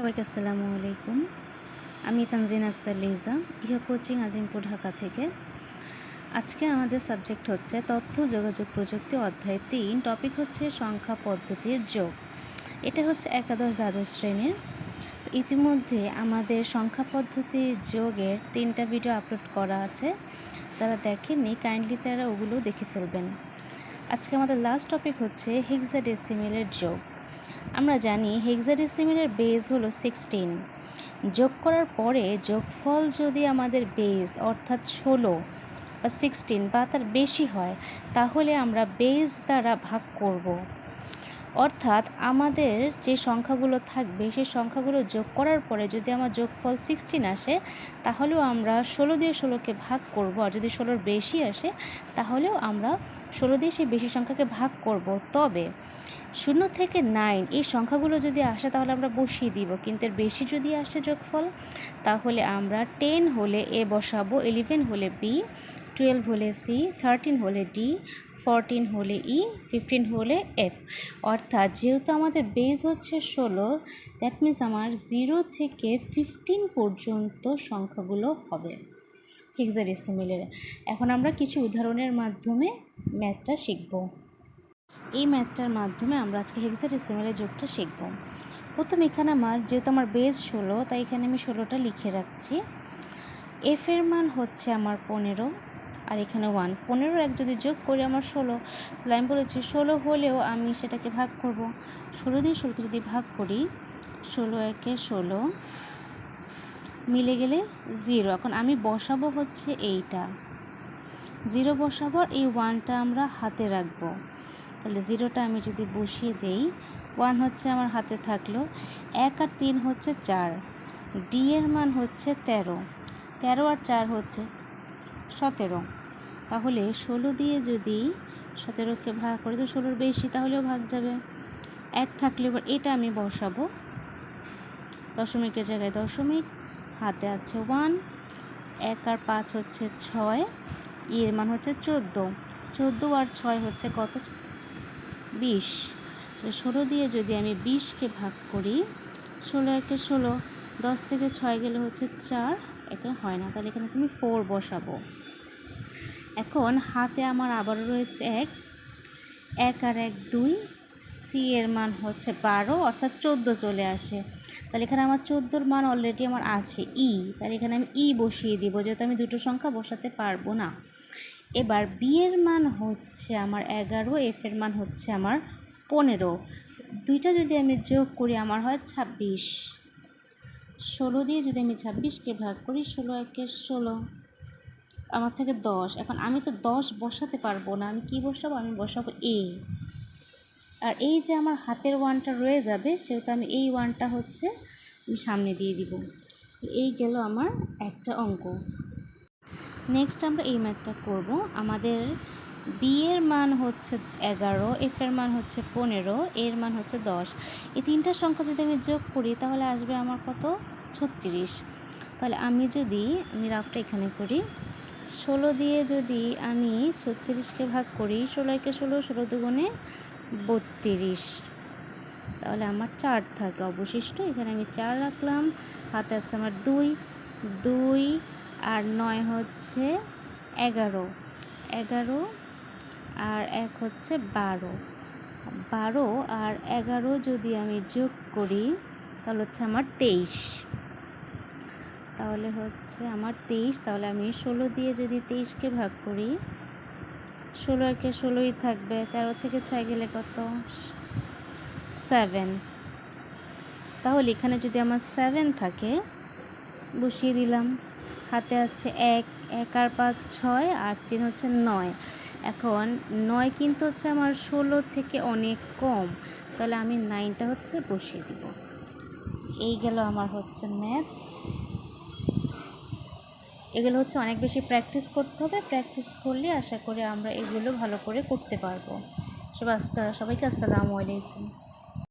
সবাইকে আসসালামু আলাইকুম। আমি তানজিন আক্তার লিজা ইহা কোচিং আজিমপুর ঢাকা থেকে। আজকে আমাদের সাবজেক্ট হচ্ছে তথ্য, যোগাযোগ প্রযুক্তি অধ্যায় তিন। টপিক হচ্ছে সংখ্যা পদ্ধতির যোগ। এটা হচ্ছে একাদশ, দ্বাদশ শ্রেণির। ইতিমধ্যে আমাদের সংখ্যা, পদ্ধতি, যোগের তিনটা ভিডিও আপলোড করা আছে। যারা দেখেননি কাইন্ডলি তারা ওগুলো দেখে ফেলবেন। আজকে আমাদের লাস্ট টপিক হচ্ছে হেক্সাডেসিমেলের যোগ। আমরা জানি হেক্সাডেসিমেলের বেজ হলো সিক্সটিন যোগ করার পরে যোগফল যদি আমাদের বেজ অর্থাৎ ষোলো বা সিক্সটিন বা তার বেশি হয়, তাহলে আমরা বেজ দ্বারা ভাগ করব। অর্থাৎ আমাদের যে সংখ্যাগুলো থাকবে সেই সংখ্যাগুলো যোগ করার পরে যদি আমার যোগফল সিক্সটিন আসে, তাহলেও আমরা ষোলো দিয়ে ষোলোকে ভাগ করব আর যদি ষোলোর বেশি আসে, তাহলেও আমরা ষোলো দিয়ে সেই বেশি সংখ্যাকে ভাগ করব। তবে শূন্য থেকে নাইন এই সংখ্যাগুলো যদি আসে তাহলে আমরা বসিয়ে দিব। কিন্তু এর বেশি যদি আসে যোগফল, তাহলে আমরা টেন হলে এ বসাবো ইলেভেন হলে বি টুয়েলভ হলে সি থার্টিন হলে ডি ফরটিন হলে ই ফিফটিন হলে এফ অর্থাৎ যেহেতু আমাদের বেজ হচ্ছে ষোলো দ্যাট মিন্স আমার জিরো থেকে ফিফটিন পর্যন্ত সংখ্যাগুলো হবে। হেক্সাডেসিমেলের এখন আমরা কিছু উদাহরণের মাধ্যমে ম্যাথটা শিখব। এই ম্যাথটার মাধ্যমে আমরা আজকে হেক্সাডেসিমেলের যোগটা শিখব। প্রথম এখানে আমার, যেহেতু আমার বেজ ষোলো, তাই এখানে আমি ষোলোটা লিখে রাখছি। এফ এর মান হচ্ছে আমার পনেরো, আর এখানে ওয়ান পনেরো এক যদি যোগ করি আমার ষোলো, তাহলে আমি বলেছি ষোলো হলেও আমি সেটাকে ভাগ করব। ষোলো দিয়ে ষোলোকে যদি ভাগ করি, ষোলো একে ষোলো মিলে গেলে জিরো এখন আমি বসাবো হচ্ছে এইটা। জিরো বসাবো, এই ওয়ানটা আমরা হাতে রাখব। তাহলে জিরোটা আমি যদি বসিয়ে দেই ওয়ান হচ্ছে আমার হাতে থাকল, এক আর তিন হচ্ছে চার। ডি এর মান হচ্ছে তেরো। তেরো আর চার হচ্ছে সতেরো। তাহলে ষোলো দিয়ে যদি সতেরোকে ভাগ করে তো ষোলোর বেশি তাহলেও ভাগ যাবে। এক থাকলে এবার এটা আমি বসাবো। দশমিকের জায়গায় দশমিক হাতে আছে ওয়ান এক আর পাঁচ হচ্ছে ছয়, এর মান হচ্ছে চোদ্দ। চোদ্দ আর ছয় হচ্ছে কত? বিশ। ষোলো দিয়ে যদি আমি বিশকে ভাগ করি, ষোলো একে ষোলো, দশ থেকে ছয় গেলে হচ্ছে চার এখানে হয় না। তাহলে এখানে তুমি ফোর বসাবো। এখন হাতে আমার আবারও রয়েছে এক এক আর এক দুই সি এর মান হচ্ছে বারো, অর্থাৎ চোদ্দ চলে আসে। তাহলে এখানে আমার চোদ্দোর মান অলরেডি আমার আছে ই তাহলে এখানে আমি ই বসিয়ে দিব, যেহেতু আমি দুটো সংখ্যা বসাতে পারব না। এবার বি এর মান হচ্ছে আমার এগারো এফ এর মান হচ্ছে আমার পনেরো। দুইটা যদি আমি যোগ করি, আমার হয় ছাব্বিশ। ষোলো দিয়ে যদি আমি ছাব্বিশকে ভাগ করি, ষোলো একে ষোলো, আমার থেকে দশ। এখন আমি তো দশ বসাতে পারব না, আমি কি বসাবো? আমি বসাবো এ আর এই যে আমার হাতের ওয়ানটা রয়ে যাবে, সেহেতু আমি এই ওয়ানটা হচ্ছে আমি সামনে দিয়ে দিব। এই গেল আমার একটা অঙ্ক। নেক্সট আমরা এই ম্যাথটা করব। আমাদের বি এর মান হচ্ছে এগারো এফ এর মান হচ্ছে পনেরো এর মান হচ্ছে দশ। এই তিনটা সংখ্যা যদি আমি যোগ করি, তাহলে আসবে আমার কত? ছত্রিশ। তাহলে আমি যদি, আমি রাফটা এখানে করি, ষোলো দিয়ে যদি আমি ছত্রিশকে ভাগ করি, ষোলো একে ষোলো ষোলো দুগুণে বত্রিশ। তাহলে আমার চার থাকে অবশিষ্ট। এখানে আমি চার রাখলাম। হাতে আছে আমার দুই দুই আর নয় হচ্ছে এগারো। এগারো আর এক হচ্ছে বারো। বারো আর এগারো যদি আমি যোগ করি, তাহলে হচ্ছে আমার তেইশ। তাহলে হচ্ছে আমার তেইশ। তাহলে আমি ষোলো দিয়ে যদি তেইশকে ভাগ করি ষোলো একে ষোলোই থাকবে, তেরো থেকে ছয় গেলে কত? সেভেন। তাহলে এখানে যদি আমার সেভেন থাকে, বসিয়ে দিলাম। হাতে আছে এক এক আর পাঁচ ছয়, আর তিন হচ্ছে নয়। এখন নয় কিন্তু হচ্ছে আমার ষোলো থেকে অনেক কম। তাহলে আমি নাইনটা হচ্ছে বসিয়ে দিব। এই গেল আমার হচ্ছে ম্যাথ এগুলো হচ্ছে অনেক বেশি প্র্যাকটিস করতে হবে। প্র্যাকটিস করলে আশা করি আমরা এগুলো ভালো করে করতে পারব। সবাই সবাইকে আসসালামু আলাইকুম।